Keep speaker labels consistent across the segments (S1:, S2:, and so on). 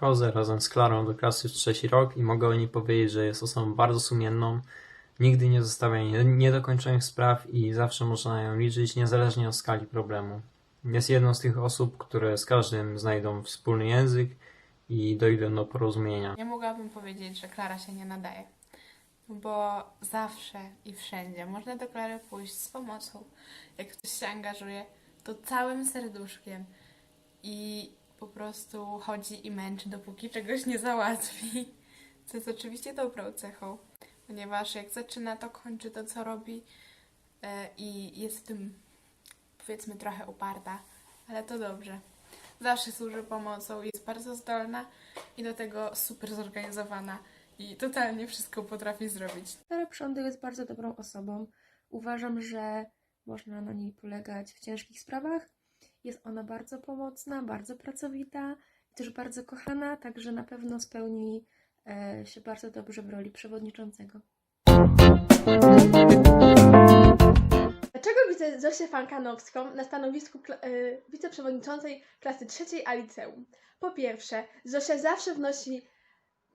S1: Chodzę razem z Klarą do klasy w trzeci rok i mogę o niej powiedzieć, że jest osobą bardzo sumienną, nigdy nie zostawia nie- niedokończonych spraw i zawsze można na nią liczyć, niezależnie od skali problemu. Jest jedną z tych osób, które z każdym znajdą wspólny język i dojdą do porozumienia.
S2: Nie mogłabym powiedzieć, że Klara się nie nadaje, bo zawsze i wszędzie można do Klary pójść z pomocą. Jak ktoś się angażuje, to całym serduszkiem i prostu chodzi i męczy, dopóki czegoś nie załatwi. Co jest oczywiście dobrą cechą, ponieważ jak zaczyna, to kończy to, co robi e, i jest w tym, powiedzmy, trochę uparta, ale to dobrze. Zawsze służy pomocą, jest bardzo zdolna i do tego super zorganizowana i totalnie wszystko potrafi zrobić.
S3: Klara Prządy jest bardzo dobrą osobą. Uważam, że można na niej polegać w ciężkich sprawach. Jest ona bardzo pomocna, bardzo pracowita też bardzo kochana, także na pewno spełni e, się bardzo dobrze w roli przewodniczącego.
S4: Dlaczego widzę Zosię Fankanowską na stanowisku kla- y, wiceprzewodniczącej klasy trzeciej A liceum? Po pierwsze, Zosia zawsze wnosi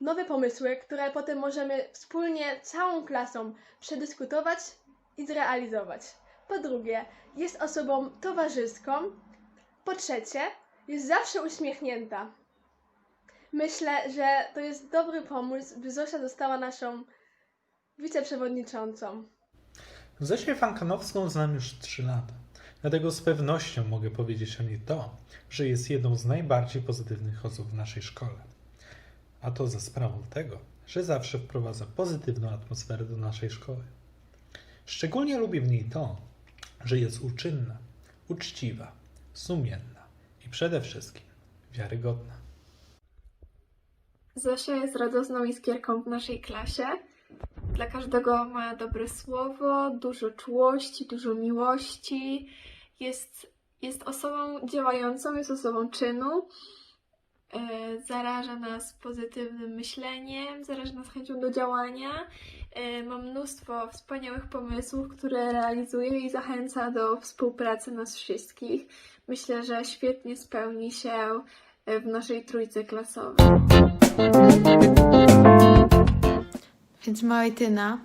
S4: nowe pomysły, które potem możemy wspólnie całą klasą przedyskutować i zrealizować. Po drugie, jest osobą towarzyską. Po trzecie, jest zawsze uśmiechnięta. Myślę, że to jest dobry pomysł, by Zosia została naszą wiceprzewodniczącą.
S5: Zosię Fankanowską znam już 3 lata, dlatego z pewnością mogę powiedzieć o niej to, że jest jedną z najbardziej pozytywnych osób w naszej szkole. A to za sprawą tego, że zawsze wprowadza pozytywną atmosferę do naszej szkoły. Szczególnie lubię w niej to, że jest uczynna, uczciwa, sumienna i przede wszystkim wiarygodna.
S6: Zosia jest radosną iskierką w naszej klasie. Dla każdego ma dobre słowo, dużo czułości, dużo miłości. Jest, jest osobą działającą, jest osobą czynu. E, zaraża nas pozytywnym myśleniem, zaraża nas chęcią do działania. E, ma mnóstwo wspaniałych pomysłów, które realizuje i zachęca do współpracy nas wszystkich. Myślę, że świetnie spełni się w naszej trójce klasowej.
S7: Więc Marytyna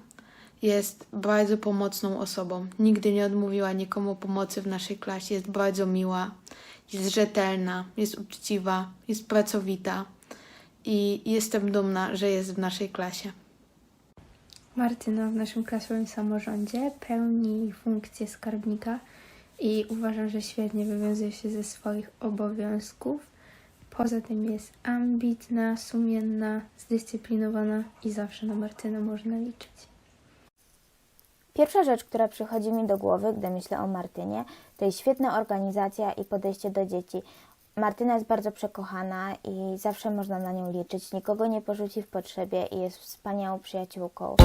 S7: jest bardzo pomocną osobą. Nigdy nie odmówiła nikomu pomocy w naszej klasie. Jest bardzo miła, jest rzetelna, jest uczciwa, jest pracowita i jestem dumna, że jest w naszej klasie.
S8: Martyna w naszym klasowym samorządzie pełni funkcję skarbnika i uważam, że świetnie wywiązuje się ze swoich obowiązków. Poza tym jest ambitna, sumienna, zdyscyplinowana i zawsze na Martynę można liczyć.
S9: Pierwsza rzecz, która przychodzi mi do głowy, gdy myślę o Martynie, to jest świetna organizacja i podejście do dzieci. Martyna jest bardzo przekochana i zawsze można na nią liczyć. Nikogo nie porzuci w potrzebie i jest wspaniałą przyjaciółką.